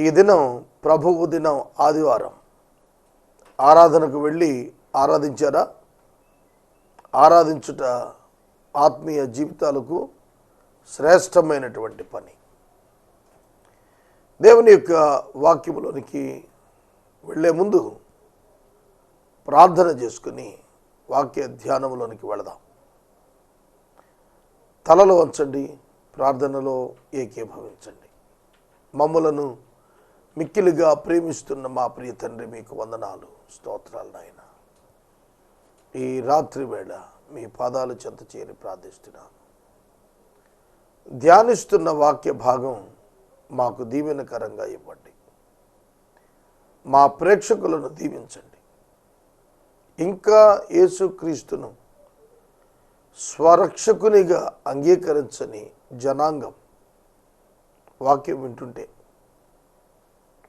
ఈ దినం ప్రభువు దినం ఆదివారం. ఆరాధనకు వెళ్ళి ఆరాధించారా? ఆరాధించుట ఆత్మీయ జీవితాలకు శ్రేష్టమైనటువంటి పని. దేవుని యొక్క వాక్యములోనికి వెళ్ళే ముందు ప్రార్థన చేసుకుని వాక్య ధ్యానములోనికి వెళదాం. తలలో వంచండి ప్రార్థనలో ఏకీభవించండి. మమ్ములను మిక్కిలుగా ప్రేమిస్తున్న మా ప్రియ తండ్రి మీకు వందనాలు. స్తోత్రాలు నాయన. ఈ రాత్రి వేళ మీ పాదాలు చెంత చేరి ప్రార్థిస్తున్నాను. ధ్యానిస్తున్న వాక్య భాగం మాకు దీవెనకరంగా ఇవ్వండి. మా ప్రేక్షకులను దీవించండి. ఇంకా యేసుక్రీస్తును స్వరక్షకునిగా అంగీకరించని జనాంగం వాక్యం వింటుంటే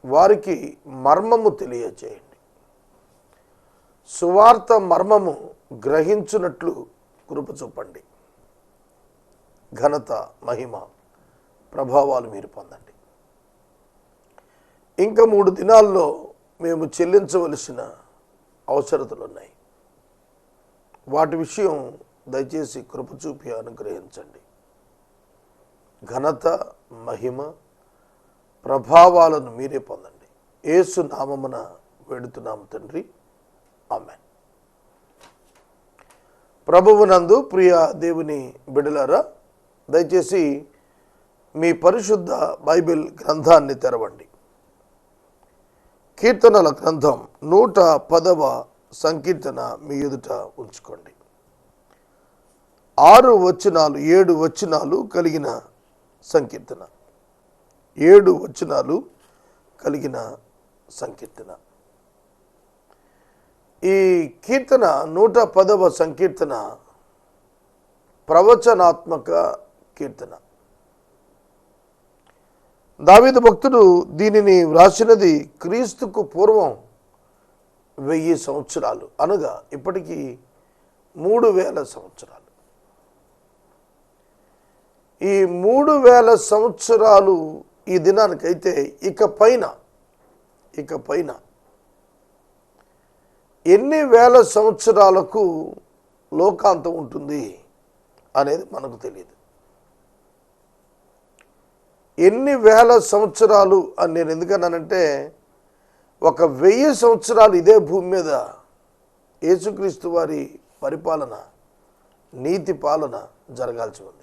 వారికి మర్మము తెలియచేయండి. సువార్త మర్మము గ్రహించున్నట్లు కృప చూపండి. ఘనత మహిమ ప్రభావాలు మీరు పొందండి. ఇంకా మూడు దినాల్లో మేము చెల్లించవలసిన అవసరతలు ఉన్నాయి వాటి విషయం దయచేసి కృప చూపి అనుగ్రహించండి. ఘనత మహిమ ప్రభావాలను మీరే పొందండి. ఏసు నామమున వేడుతున్నాము తండ్రి. ఆమె ప్రభువునందు ప్రియ దేవుని బిడలారా దయచేసి మీ పరిశుద్ధ బైబిల్ గ్రంథాన్ని తెరవండి. కీర్తనల గ్రంథం నూట పదవ సంకీర్తన మీ ఎదుట ఉంచుకోండి. ఆరు వచనాలు ఏడు వచనాలు కలిగిన సంకీర్తన. ఏడు వచనాలు కలిగిన సంకీర్తన. ఈ కీర్తన నూట పదవ సంకీర్తన ప్రవచనాత్మక కీర్తన. దావిద భక్తుడు దీనిని వ్రాసినది క్రీస్తుకు పూర్వం వెయ్యి సంవత్సరాలు. అనగా ఇప్పటికీ మూడు వేల సంవత్సరాలు. ఈ మూడు వేల సంవత్సరాలు ఈ దినానికైతే ఇక పైన ఇక పైన ఎన్ని వేల సంవత్సరాలకు లోకాంతం ఉంటుంది అనేది మనకు తెలియదు. ఎన్ని వేల సంవత్సరాలు అని నేను ఎందుకన్నానంటే ఒక వెయ్యి సంవత్సరాలు ఇదే భూమి మీద యేసుక్రీస్తు వారి పరిపాలన నీతి పాలన జరగాల్సి ఉంది.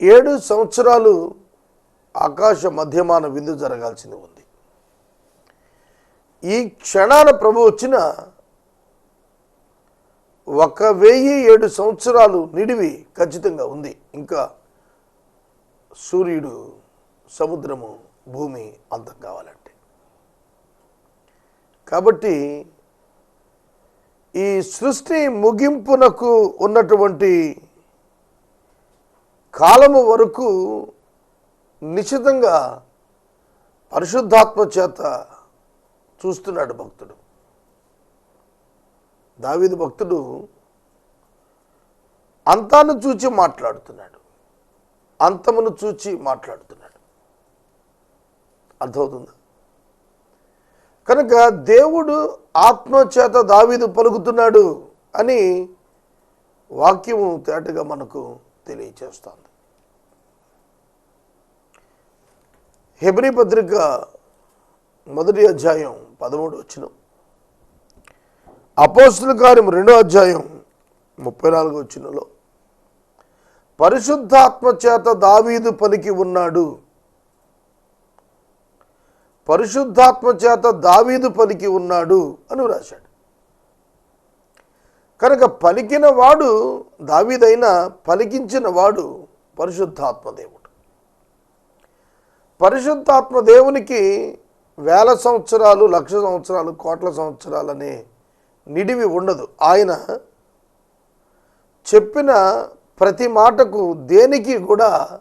ఏడు సంవత్సరాలు ఆకాశ మధ్యమాన విందు జరగాల్సింది ఉంది. ఈ క్షణాల ప్రభు వచ్చిన ఒక వెయ్యి ఏడు సంవత్సరాలు నిడివి ఖచ్చితంగా ఉంది. ఇంకా సూర్యుడు సముద్రము భూమి అంతం కావాలంటే. కాబట్టి ఈ సృష్టి ముగింపునకు ఉన్నటువంటి కాలము వరకు నిశ్చితంగా పరిశుద్ధాత్మ చేత చూస్తున్నాడు భక్తుడు. దావీదు భక్తుడు అంతాను చూచి మాట్లాడుతున్నాడు. అంతమును చూచి మాట్లాడుతున్నాడు. అర్థమవుతుందా? కనుక దేవుడు ఆత్మచేత దావీదు పలుకుతున్నాడు అని వాక్యము తేటగా మనకు తెలియచేస్తోంది. హెబ్రి పత్రిక మొదటి అధ్యాయం పదమూడు వచ్చిన అపోస్తుల కార్యం రెండో అధ్యాయం ముప్పై నాలుగు వచ్చినలో పరిశుద్ధాత్మ చేత దావీదు పలికి ఉన్నాడు. పరిశుద్ధాత్మ చేత దావీదు పలికి ఉన్నాడు అని రాశాడు కనుక పలికిన వాడు దావీదైనా పలికించిన వాడు పరిశుద్ధాత్మదేవుడు పరిశుద్ధాత్మదేవునికి పరిశుద్ధాత్మ దేవునికి వేల సంవత్సరాలు లక్ష సంవత్సరాలు కోట్ల సంవత్సరాలు అనే నిడివి ఉండదు. ఆయన చెప్పిన ప్రతి మాటకు దేనికి కూడా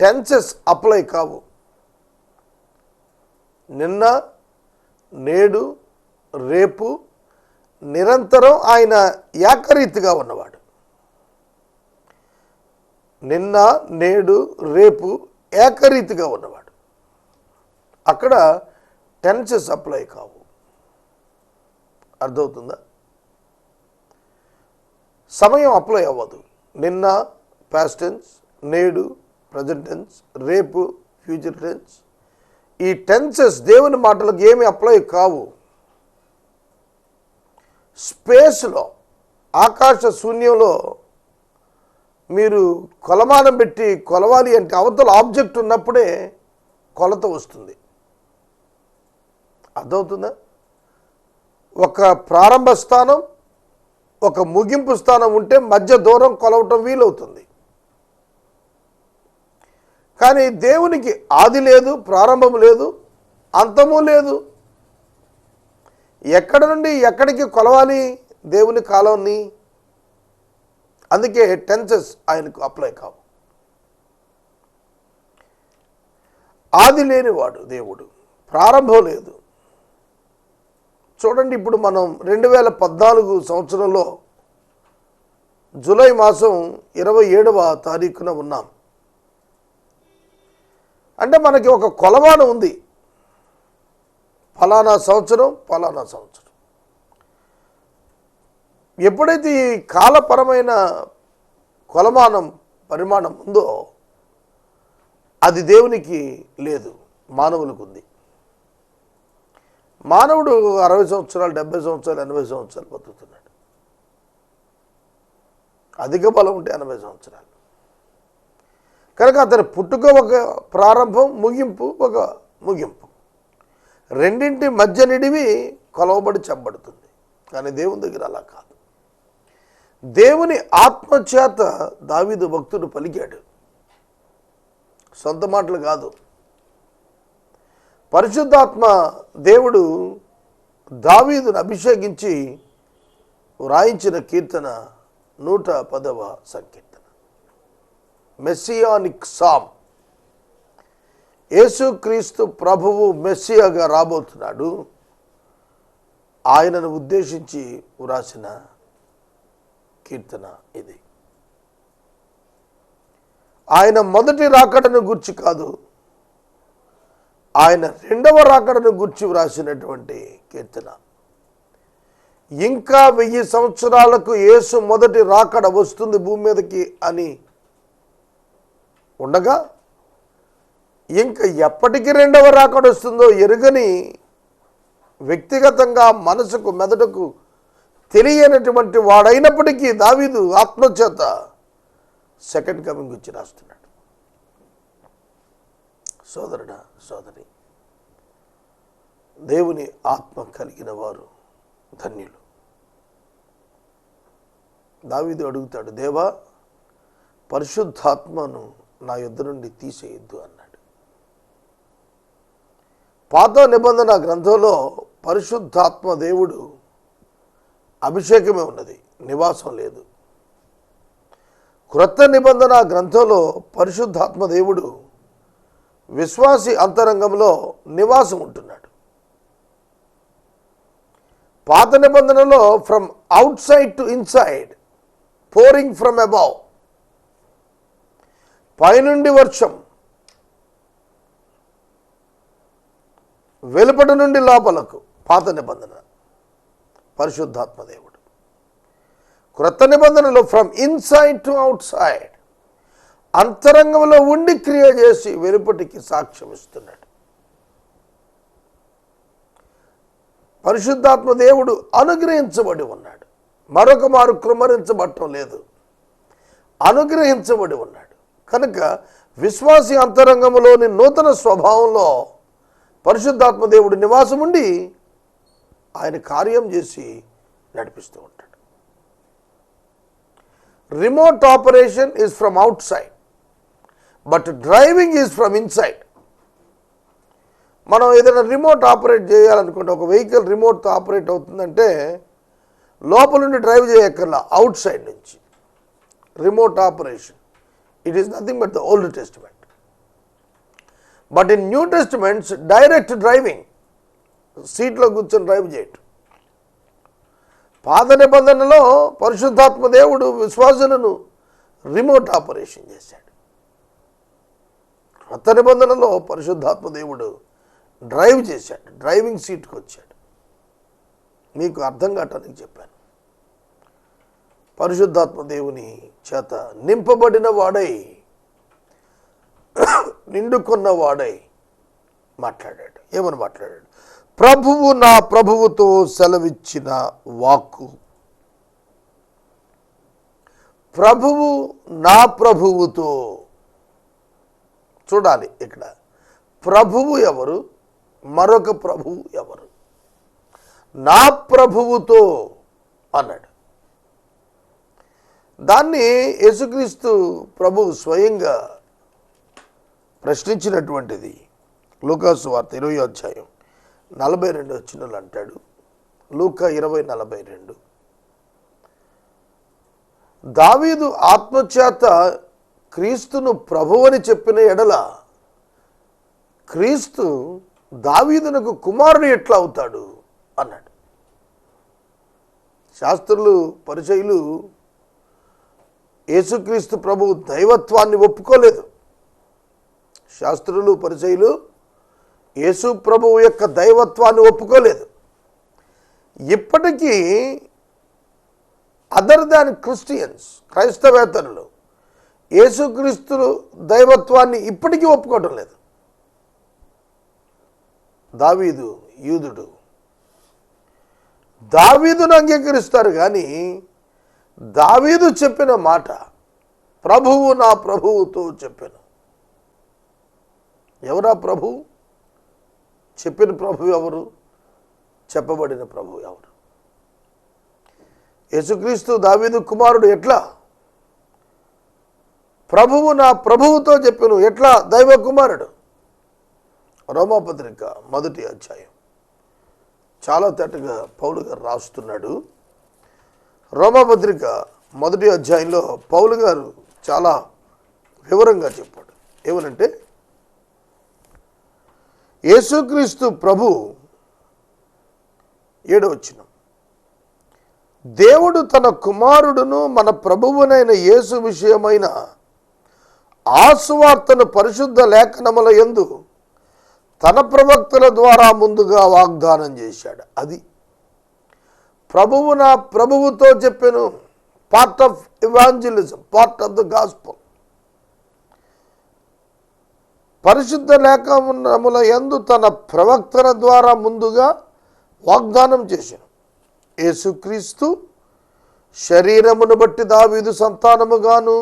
టెన్సెస్ అప్లై కావు. నిన్న నేడు రేపు నిరంతరం ఆయన ఏకరీతిగా ఉన్నవాడు. నిన్న నేడు రేపు ఏకరీతిగా ఉన్నవాడు. అక్కడ టెన్సెస్ అప్లై కావు. అర్థమవుతుందా? సమయం అప్లై అవ్వదు. నిన్న పాస్ట్ టెన్స్ నేడు ప్రజెంట్ టెన్స్ రేపు ఫ్యూచర్ టెన్స్ ఈ టెన్సెస్ దేవుని మాటలకు ఏమి అప్లై కావు. స్పేస్లో ఆకాశ శూన్యంలో మీరు కొలమానం పెట్టి కొలవాలి అంటే అవతల ఆబ్జెక్ట్ ఉన్నప్పుడే కొలత వస్తుంది. అర్థమవుతుందా? ఒక ప్రారంభ స్థానం ఒక ముగింపు స్థానం ఉంటే మధ్య దూరం కొలవటం వీలవుతుంది. కానీ దేవునికి ఆది లేదు ప్రారంభం లేదు అంతము లేదు. ఎక్కడ నుండి ఎక్కడికి కొలవాలి దేవుని కాలాన్ని? అందుకే టెన్సెస్ ఆయనకు అప్లై కావు. ఆది లేనివాడు దేవుడు ప్రారంభం లేదు. చూడండి ఇప్పుడు మనం రెండు వేల పద్నాలుగు సంవత్సరంలో జూలై మాసం ఇరవై ఏడవ తారీఖున ఉన్నాం. అంటే మనకి ఒక కొలవాన ఉంది. ఫలానా సంవత్సరం ఫలానా సంవత్సరం. ఎప్పుడైతే ఈ కాలపరమైన కొలమానం పరిమాణం ఉందో అది దేవునికి లేదు మానవులకు ఉంది. మానవుడు అరవై సంవత్సరాలు డెబ్బై సంవత్సరాలు ఎనభై సంవత్సరాలు బతుకుతున్నాడు. అధిక బలం ఉంటే ఎనభై సంవత్సరాలు. కనుక అతని పుట్టుక ఒక ప్రారంభం ముగింపు ఒక ముగింపు. రెండింటి మధ్య నిడివి కొలవబడి చెప్పబడుతుంది కానీ దేవుని దగ్గర అలా కాదు. దేవుని ఆత్మచేత దావీదు భక్తుడు పలికాడు. సొంత మాటలు కాదు. పరిశుద్ధాత్మ దేవుడు దావీదును అభిషేకించి వ్రాయించిన కీర్తన నూట పదవ సంకీర్తన. Messianic psalm. యేసుక్రీస్తు ప్రభువు మెస్సియాగా రాబోతున్నాడు. ఆయనను ఉద్దేశించి వ్రాసిన కీర్తన ఇది. ఆయన మొదటి రాకడను గుర్చి కాదు ఆయన రెండవ రాకడను గుర్చి వ్రాసినటువంటి కీర్తన. ఇంకా వెయ్యి సంవత్సరాలకు యేసు మొదటి రాకడ వస్తుంది భూమి మీదకి అని ఉండగా ఇంకా ఎప్పటికి రెండవ రాకడొస్తుందో ఎరుగని వ్యక్తిగతంగా మనసుకు మెదడుకు తెలియనటువంటి వాడైనప్పటికీ దావీదు ఆత్మచేత సెకండ్ కమింగ్ వచ్చి రాస్తున్నాడు. సోదరుడా సోదరి దేవుని ఆత్మ కలిగిన వారు ధన్యులు. దావీదు అడుగుతాడు దేవా పరిశుద్ధాత్మను నా యుద్ధ నుండి తీసేయొద్దు అన్నాడు. పాత నిబంధన గ్రంథంలో పరిశుద్ధాత్మ దేవుడు అభిషేకమే ఉన్నది నివాసం లేదు. క్రొత్త నిబంధన గ్రంథంలో పరిశుద్ధాత్మ దేవుడు విశ్వాసి అంతరంగంలో నివాసం ఉంటున్నాడు. పాత నిబంధనలో from outside to inside pouring from above పైనుండి వర్షం వెలుపటి నుండి లోపలకు పాత నిబంధన. పరిశుద్ధాత్మదేవుడు క్రొత్త నిబంధనలో from inside to outside అంతరంగంలో ఉండి క్రియ చేసి వెలుపటికి సాక్ష్యం ఇస్తున్నాడు. పరిశుద్ధాత్మ దేవుడు అనుగ్రహించబడి ఉన్నాడు. మరొక మారు కృమరించబట్టం లేదు. అనుగ్రహించబడి ఉన్నాడు. కనుక విశ్వాసి అంతరంగంలోని నూతన స్వభావంలో పరిశుద్ధాత్మ దేవుడు నివాసం ఉండి ఆయన కార్యం చేసి నడిపిస్తూ ఉంటాడు. Remote operation is from outside but driving is from inside. మనం ఏదైనా రిమోట్ ఆపరేట్ చేయాలనుకుంటే ఒక వెహికల్ రిమోట్తో ఆపరేట్ అవుతుందంటే లోపల నుండి డ్రైవ్ చేయక్కర్లా అవుట్ సైడ్ నుంచి. Remote operation. It is nothing but the old testament. But in new testaments direct driving సీట్లో కూర్చొని డ్రైవ్ చేయటం. పాత నిబంధనలో పరిశుద్ధాత్మ దేవుడు విశ్వాసులను రిమోట్ ఆపరేషన్ చేశాడు. కొత్త నిబంధనలో పరిశుద్ధాత్మ దేవుడు డ్రైవ్ చేశాడు డ్రైవింగ్ సీట్కి వచ్చాడు. మీకు అర్థం కావటానికి చెప్పాను. పరిశుద్ధాత్మ దేవుని చేత నింపబడిన వాడై నిండుకున్న వాడై మాట్లాడాడు. ఏమని మాట్లాడాడు? ప్రభువు నా ప్రభువుతో సెలవిచ్చిన వాక్కు. ప్రభువు నా ప్రభువుతో చూడాలి ఇక్కడ. ప్రభువు ఎవరు? మరొక ప్రభువు ఎవరు? నా ప్రభువుతో అన్నాడు. దాన్ని యేసుక్రీస్తు ప్రభు స్వయంగా ప్రశ్నించినటువంటిది. లూకాసు వార్త ఇరవై అధ్యాయం నలభై రెండు వచ్చినలు అంటాడు. లూకా ఇరవై నలభై రెండు. దావీదు ఆత్మచేత క్రీస్తును ప్రభువని చెప్పిన ఎడల క్రీస్తు దావీదునకు కుమారుడు ఎట్లా అవుతాడు? అన్నాడు. శాస్త్రులు పరిచయులు యేసుక్రీస్తు ప్రభు దైవత్వాన్ని ఒప్పుకోలేదు. శాస్త్రులు పరిచయులు యేసు ప్రభువు యొక్క దైవత్వాన్ని ఒప్పుకోలేదు. ఇప్పటికీ అదర్ దాన్ క్రిస్టియన్స్ క్రైస్తవేతరులు యేసుక్రీస్తులు దైవత్వాన్ని ఇప్పటికీ ఒప్పుకోవటం లేదు. దావీదు యూదుడు. దావీదును అంగీకరిస్తారు కానీ దావీదు చెప్పిన మాట ప్రభువు నా ప్రభువుతో చెప్పాను. ఎవరా ప్రభు? చెప్పిన ప్రభు ఎవరు? చెప్పబడిన ప్రభు ఎవరు? యేసుక్రీస్తు దావీదు కుమారుడు ఎట్లా? ప్రభువు నా ప్రభువుతో చెప్పిన ఎట్లా? దైవ కుమారుడు. రోమాపత్రిక మొదటి అధ్యాయం. చాలా తేటగా పౌలు గారు రాస్తున్నాడు. రోమాపత్రిక మొదటి అధ్యాయంలో పౌలు గారు చాలా వివరంగా చెప్పాడు. ఏమనంటే యేసుక్రీస్తు ప్రభు ఏడవచ్చిన దేవుడు తన కుమారుడును మన ప్రభువునైన యేసు విషయమైన ఆసువార్తను పరిశుద్ధ లేఖనముల యందు తన ప్రవక్తల ద్వారా ముందుగా వాగ్దానం చేశాడు. అది ప్రభువు నా ప్రభువుతో చెప్పాను part of evangelism part of the gospel. పరిశుద్ధ లేఖనముల యందు తన ప్రవక్తల ద్వారా ముందుగా వాగ్దానం చేశాను యేసుక్రీస్తు శరీరమును బట్టి దావీదు సంతానముగాను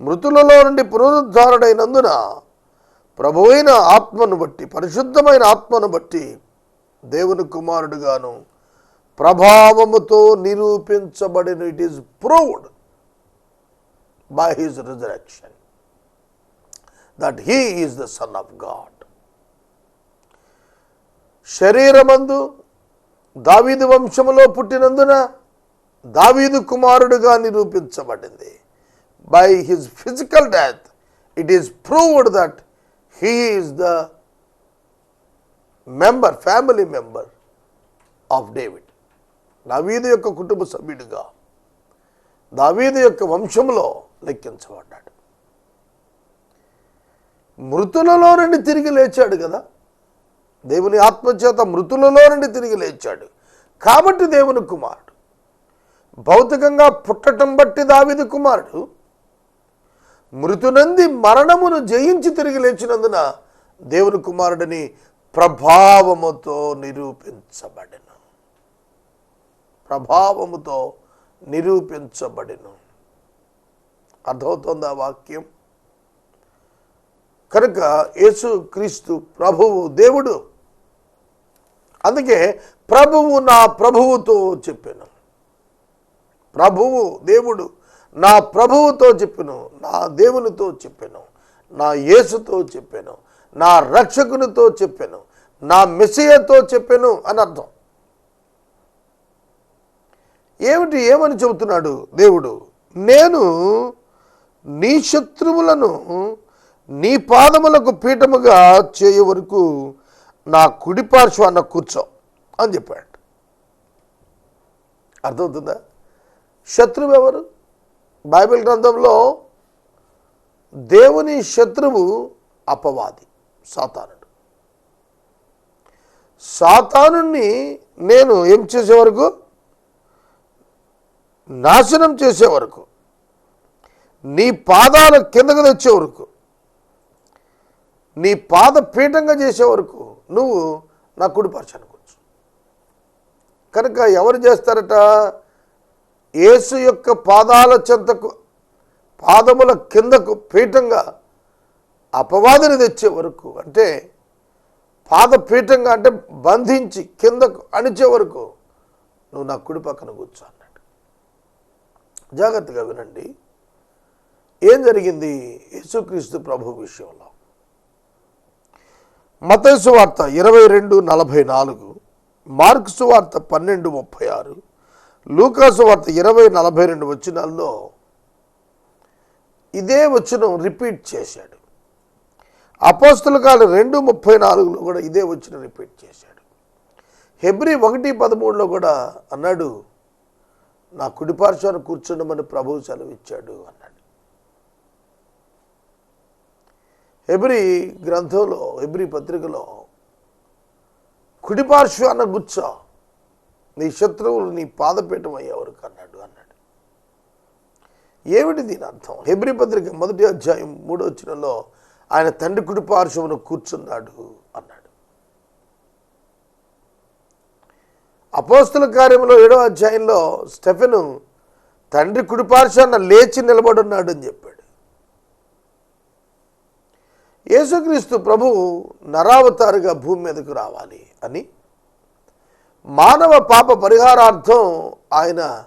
మృతులలో నుండి పునరుద్ధారుడైనందున ప్రభువైన ఆత్మను బట్టి పరిశుద్ధమైన ఆత్మను బట్టి దేవుని కుమారుడుగాను ప్రభావముతో నిరూపించబడిన it is proved by his resurrection that he is the son of God శరీరమందు దావీదు వంశములో పుట్టినందున దావీదు కుమారుడుగా నిరూపించబడింది. By his physical death it is proved that he is the member family member of David దావీదు యొక్క కుటుంబ సభ్యుడిగా దావీదు యొక్క వంశంలో లెక్కించబడ్డాడు. మృతులలో నుండి తిరిగి లేచాడు కదా. దేవుని ఆత్మచేత మృతులలో నుండి తిరిగి లేచాడు. కాబట్టి దేవుని కుమారుడు. భౌతికంగా పుట్టటం బట్టి దావిది కుమారుడు. మృతునంది మరణమును జయించి తిరిగి లేచినందున దేవుని కుమారుడిని ప్రభావముతో నిరూపించబడను. ప్రభావముతో నిరూపించబడెను. అర్థమవుతోందా వాక్యం? కనుక యేసు క్రీస్తు ప్రభువు దేవుడు. అందుకే ప్రభువు నా ప్రభువుతో చెప్పాను. ప్రభువు దేవుడు నా ప్రభువుతో చెప్పాను. నా దేవునితో చెప్పాను. నా యేసుతో చెప్పాను. నా రక్షకునితో చెప్పాను. నా మెస్సియతో చెప్పాను అని అర్థం. ఏమిటి? ఏమని చెబుతున్నాడు దేవుడు? నేను నీ శత్రువులను నీ పాదములకు పీఠముగా చేయ వరకు నా కుడి పార్శ్వాన కూర్చో అని చెప్పాడు. అర్థమవుతుందా? శత్రువు ఎవరు? బైబిల్ గ్రంథంలో దేవుని శత్రువు అపవాది సాతానుడు. సాతానుణ్ణి నేను ఏం చేసే వరకు? నాశనం చేసే వరకు. నీ పాదాల కిందకు తెచ్చే వరకు. నీ పాద పీఠంగా చేసే వరకు నువ్వు నా కుడి పరచాను కనుక ఎవరు చేస్తారట? యేసు యొక్క పాదాల చెంతకు పాదముల కిందకు పీఠంగా అపవాదిని తెచ్చే వరకు అంటే పాద పీఠంగా అంటే బంధించి కిందకు అణిచే వరకు నువ్వు నా కుడి పక్కన కూర్చో అన్నాడు. జాగ్రత్తగా వినండి. ఏం జరిగింది? యేసుక్రీస్తు ప్రభు విషయంలో. మతేసు వార్త ఇరవై రెండు నలభై నాలుగు మార్క్సు వార్త పన్నెండు ముప్పై ఆరు లూకాసు వార్త ఇరవై నలభై రెండు వచనాల్లో ఇదే వచనం రిపీట్ చేశాడు. అపోస్తుల కాలం రెండు ముప్పై నాలుగులో కూడా ఇదే వచనం రిపీట్ చేశాడు. హెబ్రి ఒకటి పదమూడులో కూడా అన్నాడు నా కుడిపార్శ్వాన్ని కూర్చుండమని ప్రభువు సెలవిచ్చాడు అన్నాడు. ఎబ్రి గ్రంథంలో ఎబ్రి పత్రికలో కుడిపార్శ్వాన గుచ్చ నీ శత్రువులు నీ పాదపీఠం అయ్యేవరకు అన్నాడు అన్నాడు. ఏమిటి దీని అర్థం? హెబ్రి పత్రిక మొదటి అధ్యాయం మూడో వచ్చినలో ఆయన తండ్రి కుడిపార్శ్వను కూర్చున్నాడు అన్నాడు. అపోస్తుల కార్యంలో ఏడో అధ్యాయంలో స్టెఫెను తండ్రి కుడిపార్శ్వాన లేచి నిలబడున్నాడు అని చెప్పాడు. యేసుక్రీస్తు ప్రభు నరావతారుగా భూమి మీదకు రావాలి అని మానవ పాప పరిహారార్థం ఆయన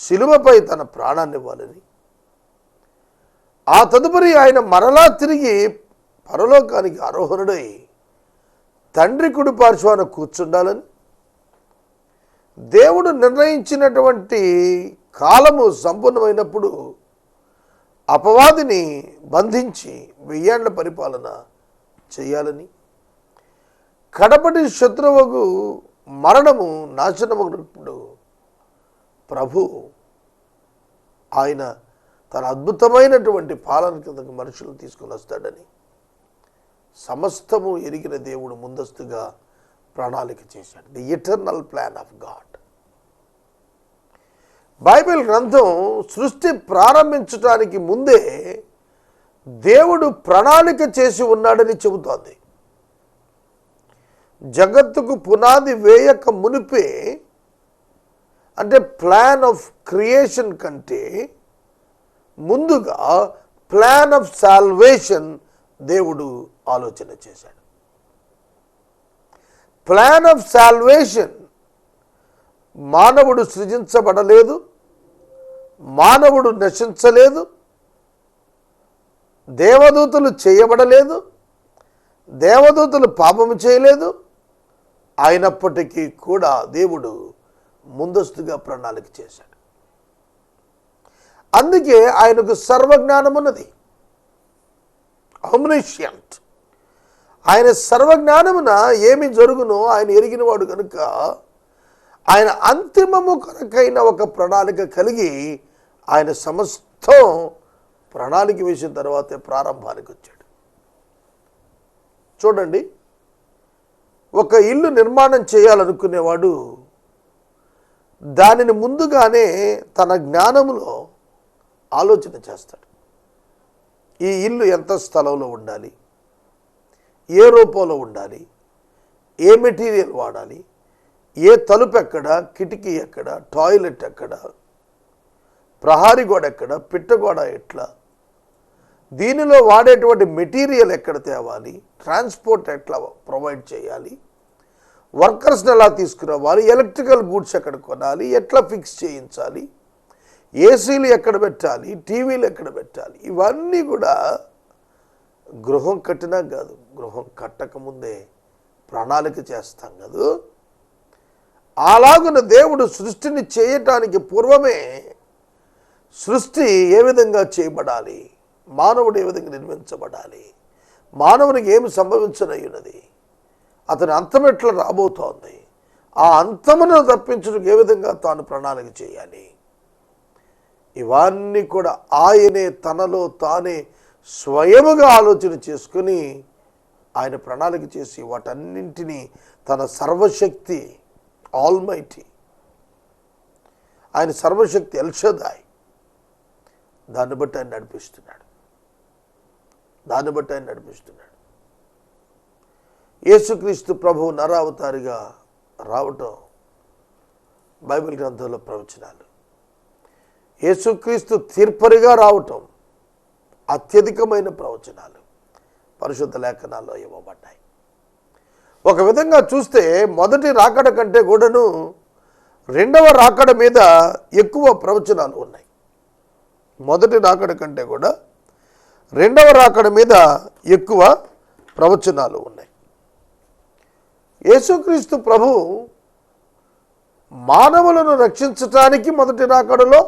శిలువపై తన ప్రాణాన్ని ఇవ్వాలని. ఆ తదుపరి ఆయన మరలా తిరిగి పరలోకానికి ఆరోహణుడై తండ్రి కుడి పార్శ్వాన కూర్చుండాలని. దేవుడు నిర్ణయించినటువంటి కాలము సంపూర్ణమైనప్పుడు అపవాదిని బంధించి వెయ్యేండ్ల పరిపాలన చేయాలని కడపటి శత్రువుకు మరణము నాశనమగినప్పుడు ప్రభు ఆయన తన అద్భుతమైనటువంటి పాలన కిందకు మనుషులను తీసుకుని వస్తాడని సమస్తము ఎరిగిన దేవుడు ముందస్తుగా ప్రణాళిక చేశాడు. The eternal plan of God Bible గ్రంథం సృష్టి ప్రారంభించడానికి ముందే దేవుడు ప్రణాళిక చేసి ఉన్నాడని చెబుతోంది. జగత్తుకు పునాది వేయక మునిపే అంటే ప్లాన్ ఆఫ్ క్రియేషన్ కంటే ముందుగా ప్లాన్ ఆఫ్ సాల్వేషన్ దేవుడు ఆలోచన చేశాడు. ప్లాన్ ఆఫ్ సాల్వేషన్ మానవుడు సృజించబడలేదు మానవుడు నశించలేదు దేవదూతలు చేయబడలేదు దేవదూతలు పాపము చేయలేదు. అయినప్పటికీ కూడా దేవుడు ముందస్తుగా ప్రణాళిక చేశాడు. అందుకే ఆయనకు సర్వజ్ఞానం ఉన్నది ఆయన సర్వజ్ఞానమున ఏమి జరుగునో ఆయన ఎరిగినవాడు కనుక ఆయన అంతిమము కొరకైన ఒక ప్రణాళిక కలిగి ఆయన సమస్తం ప్రణాళిక వేసిన తర్వాతే ప్రారంభానికి వచ్చాడు. చూడండి ఒక ఇల్లు నిర్మాణం చేయాలనుకునేవాడు దానిని ముందుగానే తన జ్ఞానములో ఆలోచన చేస్తాడు. ఈ ఇల్లు ఎంత స్థలంలో ఉండాలి? ఏ రూపంలో ఉండాలి? ఏ మెటీరియల్ వాడాలి? ఏ తలుపు ఎక్కడ కిటికీ ఎక్కడ టాయిలెట్ ఎక్కడ ప్రహారీ గోడ ఎక్కడ పిట్టగోడ ఎట్లా? దీనిలో వాడేటువంటి మెటీరియల్ ఎక్కడ తేవాలి? ట్రాన్స్పోర్ట్ ఎట్లా ప్రొవైడ్ చేయాలి? వర్కర్స్ని ఎలా తీసుకురావాలి? ఎలక్ట్రికల్ గూడ్స్ ఎక్కడ కొనాలి? ఎట్లా ఫిక్స్ చేయించాలి? ఏసీలు ఎక్కడ పెట్టాలి? టీవీలు ఎక్కడ పెట్టాలి? ఇవన్నీ కూడా గృహం కట్టినా కాదు గృహం కట్టకముందే ప్రణాళిక చేస్తాం కదా? అలాగున దేవుడు సృష్టిని చేయటానికి పూర్వమే సృష్టి ఏ విధంగా చేయబడాలి? మానవుడు ఏ విధంగా నిర్మించబడాలి? మానవునికి ఏమి సంభవించనయ్యున్నది అతని అంతం ఎట్లా రాబోతోంది? ఆ అంతమును తప్పించడానికి ఏ విధంగా తాను ప్రణాళిక చేయాలి? ఇవన్నీ కూడా ఆయనే తనలో తానే స్వయముగా ఆలోచన చేసుకుని ఆయన ప్రణాళిక చేసి వాటన్నింటినీ తన సర్వశక్తి ఆల్మైటీ. ఆయన సర్వశక్తి ఎల్షదాయ్. దాన్ని బట్టి ఆయన నడిపిస్తున్నాడు. దాన్ని బట్టి ఆయన నడిపిస్తున్నాడు. యేసుక్రీస్తు ప్రభువు నరావతారిగా రావటం బైబిల్ గ్రంథంలో ప్రవచనాలు. యేసుక్రీస్తు తీర్పరిగా రావటం అత్యధికమైన ప్రవచనాలు. పరిశుద్ధ లేఖనాల్లో ఇవ్వబడ్డాయి. ఒక విధంగా చూస్తే మొదటి రాకడ కంటే కూడాను రెండవ రాకడ మీద ఎక్కువ ప్రవచనాలు ఉన్నాయి. మొదటి రాకడ కంటే కూడా రెండవ రాకడ మీద ఎక్కువ ప్రవచనాలు ఉన్నాయి. యేసుక్రీస్తు ప్రభు మానవులను రక్షించటానికి మొదటి రాకడలో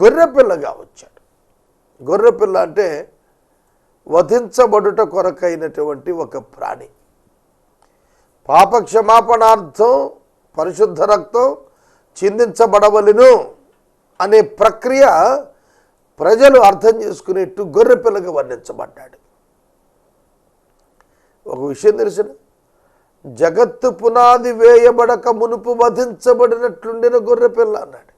గొర్రెపిల్లగా వచ్చాడు. గొర్రెపిల్ల అంటే వధించబడుట కొరకైనటువంటి ఒక ప్రాణి. పాప క్షమాపణార్థం పరిశుద్ధ రక్తం చిందించబడవలను అనే ప్రక్రియ ప్రజలు అర్థం చేసుకునేట్టు గొర్రెపిల్లగా వర్ణించబడ్డాడు. ఒక విషయం తెలిసిన జగత్తు పునాది వేయబడక మునుపు వధించబడినట్లుండిన గొర్రెపిల్ల అన్నాడు.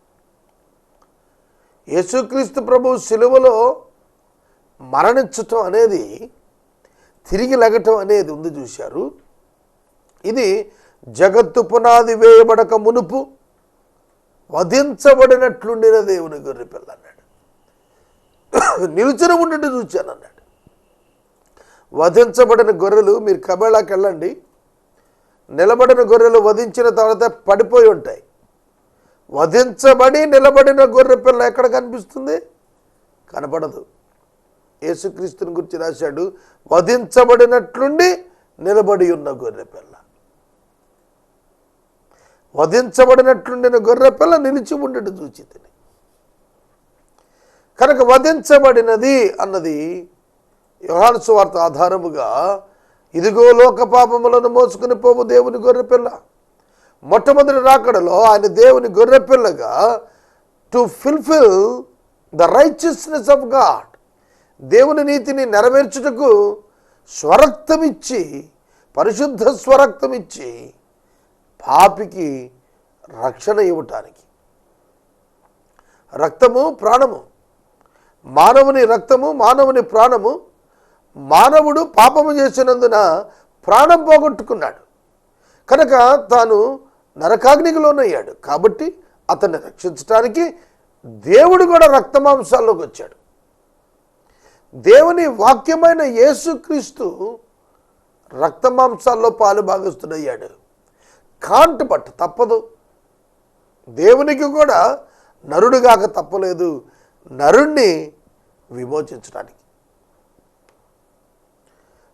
యేసుక్రీస్తు ప్రభు శిలువలో మరణించటం అనేది తిరిగి లగటం అనేది ఉంది చూశారు. ఇది జగత్తు పునాది వేయబడక మునుపు వధించబడినట్లుండిన దేవుని గొర్రె పిల్ల అన్నాడు. నిలుచున ఉండి చూచాను అన్నాడు. వధించబడిన గొర్రెలు మీరు కబేళాకి వెళ్ళండి. నిలబడిన గొర్రెలు వధించిన తర్వాత పడిపోయి ఉంటాయి. వధించబడి నిలబడిన గొర్రె పిల్ల ఎక్కడ కనిపిస్తుంది? కనపడదు. యేసుక్రీస్తుని గురించి రాశాడు. వధించబడినట్లుండి నిలబడి ఉన్న గొర్రె పిల్ల. వధించబడినట్లుండిన గొర్రెపిల్ల నిలిచి ఉండటం చూచి తిని. కనుక వధించబడినది అన్నది యోహాను సువార్త ఆధారముగా ఇదిగో లోక పాపములను మోసుకుని పోవు దేవుని గొర్రెపిల్ల. మొట్టమొదటి రాకడలో ఆయన దేవుని గొర్రెపిల్లగా to fulfil the righteousness of God దేవుని నీతిని నెరవేర్చుటకు స్వరక్తమిచ్చి పరిశుద్ధ స్వరక్తమిచ్చి పాపికి రక్షణ ఇవ్వటానికి. రక్తము ప్రాణము. మానవుని రక్తము మానవుని ప్రాణము. మానవుడు పాపము చేసినందున ప్రాణం పోగొట్టుకున్నాడు. కనుక తాను నరకాగ్నికిలోనయ్యాడు కాబట్టి అతన్ని రక్షించడానికి దేవుడు కూడా రక్తమాంసాల్లోకి వచ్చాడు. దేవుని వాక్యమైన యేసుక్రీస్తు రక్తమాంసాల్లో పాలు భాగస్తుడయ్యాడు. కాంట్ బట్ తప్పదు. దేవునికి కూడా నరుడుగాక తప్పలేదు. నరుణ్ణి విమోచించడానికి.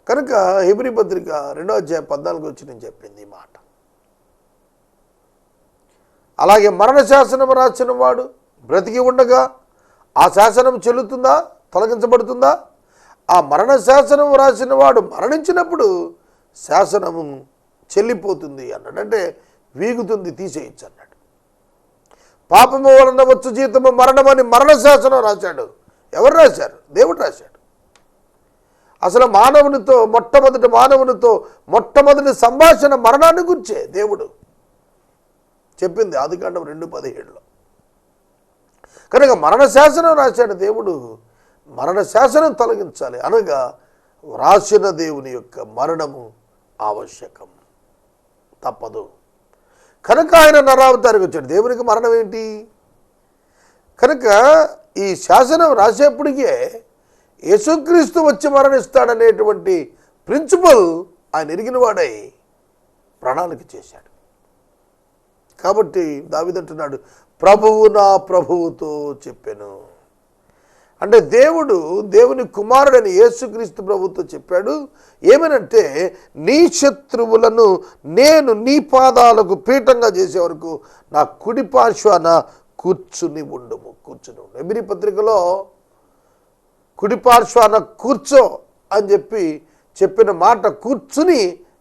కనుక హిబ్రి పత్రిక రెండో అధ్యాయం పద్నాలుగు వచ్చి నేను చెప్పింది ఈ మాట. అలాగే మరణ శాసనం రాసిన వాడు బ్రతికి ఉండగా ఆ శాసనం చెల్లుతుందా? తొలగించబడుతుందా? ఆ మరణ శాసనం రాసిన వాడు మరణించినప్పుడు శాసనము చెల్లిపోతుంది అన్నాడు. అంటే వీగుతుంది తీసేయచ్చు అన్నాడు. పాపము వలన వచ్చు జీతము మరణమని మరణ శాసనం రాశాడు. ఎవరు రాశారు? దేవుడు రాశాడు. అసలు మానవునితో మొట్టమొదటి మానవునితో మొట్టమొదటి సంభాషణ మరణాన్ని గురించే దేవుడు చెప్పింది ఆదికాండం రెండు పదిహేడులో. కనుక మరణ శాసనం రాశాడు దేవుడు. మరణ శాసనం తొలగించాలి అనగా వ్రాసిన దేవుని యొక్క మరణము ఆవశ్యకం తప్పదు. కనుక ఆయన నరావతారికి వచ్చాడు. దేవునికి మరణం ఏంటి? కనుక ఈ శాసనం రాసేప్పటికే యేసుక్రీస్తు వచ్చి మరణిస్తాడనేటువంటి ప్రిన్సిపల్ ఆయన ఎరిగిన వాడై ప్రణాళిక చేశాడు. కాబట్టి దావిదంటున్నాడు ప్రభువు నా ప్రభువుతో చెప్పాను. అంటే దేవుడు దేవుని కుమారుడని యేసుక్రీస్తు ప్రభుత్వం చెప్పాడు ఏమనంటే నీ శత్రువులను నేను నీ పాదాలకు పీఠంగా చేసే వరకు నా కుడి పార్శ్వాన కూర్చుని ఉండుము. కూర్చుని ఉండు. ఎమిరి పత్రికలో కుడి పార్శ్వాన కూర్చో అని చెప్పి చెప్పిన మాట కూర్చుని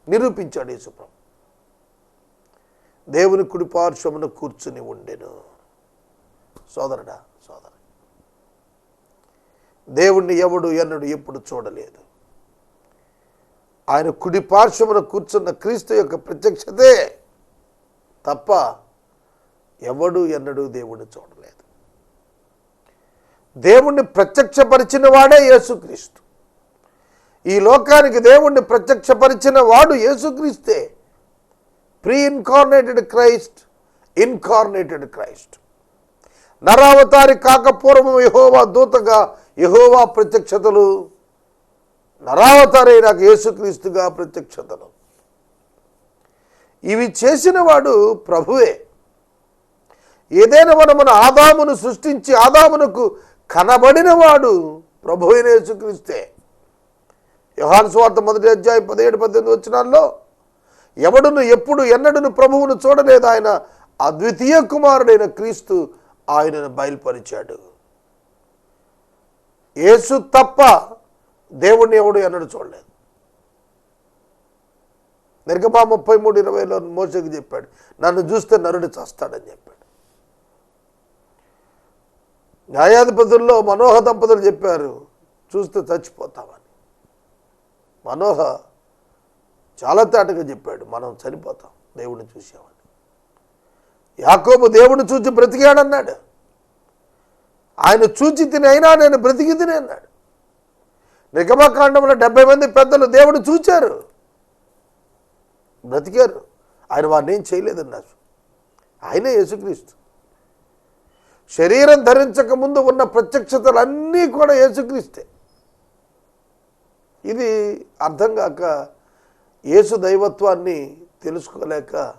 నిరూపించాడు యేసుప్రభు దేవుని కుడి పార్శ్వమును కూర్చుని ఉండెను. సోదరుడా దేవుణ్ణి ఎవడు ఎన్నడు ఎప్పుడు చూడలేదు. ఆయన కుడి పార్శ్వమున కూర్చున్న క్రీస్తు యొక్క ప్రత్యక్షతే తప్ప ఎవడు ఎన్నడూ దేవుణ్ణి చూడలేదు. దేవుణ్ణి ప్రత్యక్షపరిచిన వాడే యేసుక్రీస్తు. ఈ లోకానికి దేవుణ్ణి ప్రత్యక్షపరిచిన వాడు యేసుక్రీస్తే. Pre incarnated Christ incarnated Christ. నరావతారి కాకపూర్వం యహోవా దూతగా యహోవా ప్రత్యక్షతలు నరావతారి నాకు యేసుక్రీస్తుగా ప్రత్యక్షతలు. ఇవి చేసిన వాడు ప్రభువే. ఏదైనా మనం మన ఆదామును సృష్టించి ఆదామునకు కనబడిన వాడు ప్రభు అయిన యేసుక్రీస్తే. యోహాను స్వార్థ మొదటి అధ్యాయం పదిహేడు పద్దెనిమిది వచ్చినాల్లో ఎవడును ఎప్పుడు ఎన్నడును ప్రభువును చూడలేదు ఆయన అద్వితీయ కుమారుడైన క్రీస్తు ఆయనను బయలుపరిచాడు. యేసు తప్ప దేవుణ్ణి ఎవడు ఎన్నడు చూడలేదు. నిర్గమా ముప్పై మూడు ఇరవైలో మోసకి చెప్పాడు నన్ను చూస్తే నరుడు చస్తాడని చెప్పాడు. న్యాయాధిపతుల్లో మనోహ దంపతులు చెప్పారు చూస్తే చచ్చిపోతామని మనోహ చాలా తేటగా చెప్పాడు మనం చనిపోతాం దేవుడిని చూసామని. యాకోబు దేవుడిని చూసి బ్రతికాడన్నాడు. ఆయన చూచి తిని అయినా నేను బ్రతికి తిని అన్నాడు. నిగమకాండంలో డెబ్బై మంది పెద్దలు దేవుడు చూచారు. బ్రతికారు. ఆయన వారిని ఏం చేయలేదన్నారు ఆయనే యేసుక్రీస్తు. శరీరం ధరించక ముందు ఉన్న ప్రత్యక్షతలన్నీ కూడా యేసుక్రీస్తే. ఇది అర్థం కాక యేసు దైవత్వాన్ని తెలుసుకోలేక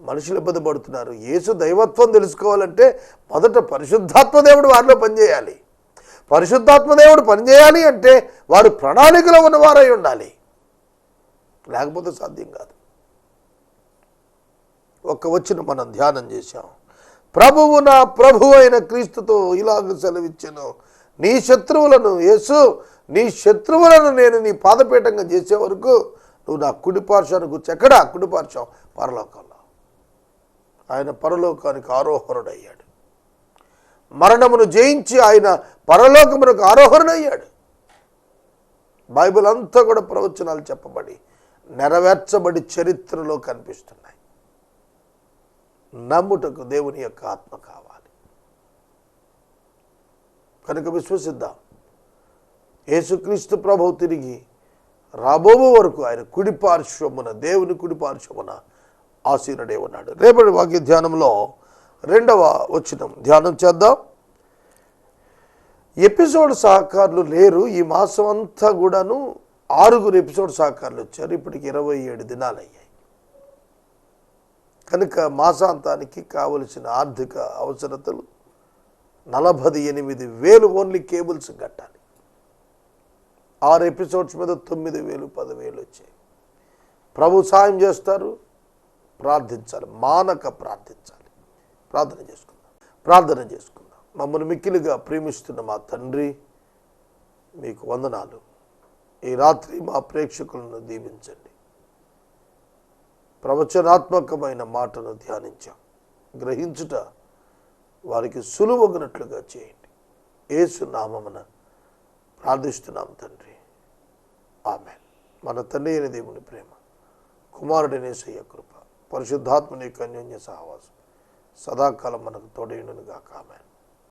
మనుషులు ఇబ్బంది పడుతున్నారు. యేసు దైవత్వం తెలుసుకోవాలంటే మొదట పరిశుద్ధాత్మదేవుడు వారిలో పనిచేయాలి. పరిశుద్ధాత్మ దేవుడు పనిచేయాలి అంటే వారు ప్రణాళికలో ఉన్నవారై ఉండాలి. లేకపోతే సాధ్యం కాదు. ఒక్క వచ్చిన మనం ధ్యానం చేశాం. ప్రభువు నా ప్రభు అయిన క్రీస్తుతో ఇలాగ సెలవిచ్చాను. నీ శత్రువులను యేసు నీ శత్రువులను నేను నీ పాదపీఠంగా చేసే వరకు నువ్వు నా కుడిపార్శాన్ని కూర్చో. ఎక్కడ? కుడిపార్శ్వం పరలోకంలో. ఆయన పరలోకానికి ఆరోహరుడయ్యాడు మరణమును జయించి ఆయన పరలోకమునకు ఆరోహరుడయ్యాడు బైబిల్ అంతా కూడా ప్రవచనాలు చెప్పబడి నెరవేర్చబడి చరిత్రలో కనిపిస్తున్నాయి. నమ్ముటకు దేవుని యొక్క ఆత్మ కావాలి. కనుక విశ్వసిద్దాం. యేసుక్రీస్తు ప్రభువు తిరిగి రాబోవు వరకు ఆయన కుడి పార్శ్వమున దేవుని కుడి పార్శ్వమున ఆసీనుడే ఉన్నాడు. రేపటి వాక్య ధ్యానంలో రెండవ వచ్చిన ధ్యానం చేద్దాం. ఎపిసోడ్ సహకారులు లేరు. ఈ మాసం అంతా కూడాను ఆరుగురు ఎపిసోడ్ సహకారులు వచ్చారు. ఇప్పటికి ఇరవై ఏడు దినాలు అయ్యాయి. కనుక మాసాంతానికి కావలసిన ఆర్థిక అవసరతలు నలభై ఎనిమిది వేలు ఓన్లీ కేబుల్స్ కట్టాలి. ఆరు ఎపిసోడ్స్ మీద తొమ్మిది వేలు పదివేలు వచ్చాయి. ప్రభు సాయం చేస్తారు. ప్రార్థించాలి. మానక ప్రార్థించాలి. ప్రార్థన చేసుకుందాం. ప్రార్థన చేసుకుందాం. మమ్మల్ని మిక్కిలిగా ప్రేమిస్తున్న మా తండ్రి మీకు వందనాలు. ఈ రాత్రి మా ప్రేక్షకులను దీవించండి. ప్రవచనాత్మకమైన మాటను ధ్యానించాం. గ్రహించుట వారికి సులువగినట్లుగా చేయండి. ఏసు నామమున ప్రార్థిస్తున్నాం తండ్రి. ఆమె మన తండ్రి అయిన దేవుని ప్రేమ కుమారుడనే సయ్య కృప. పరిశుద్ధాత్మని యొక్క అన్యోన్య సహవాసం. సదాకాలం మనకు తోడైనను గాక ఆమెన్.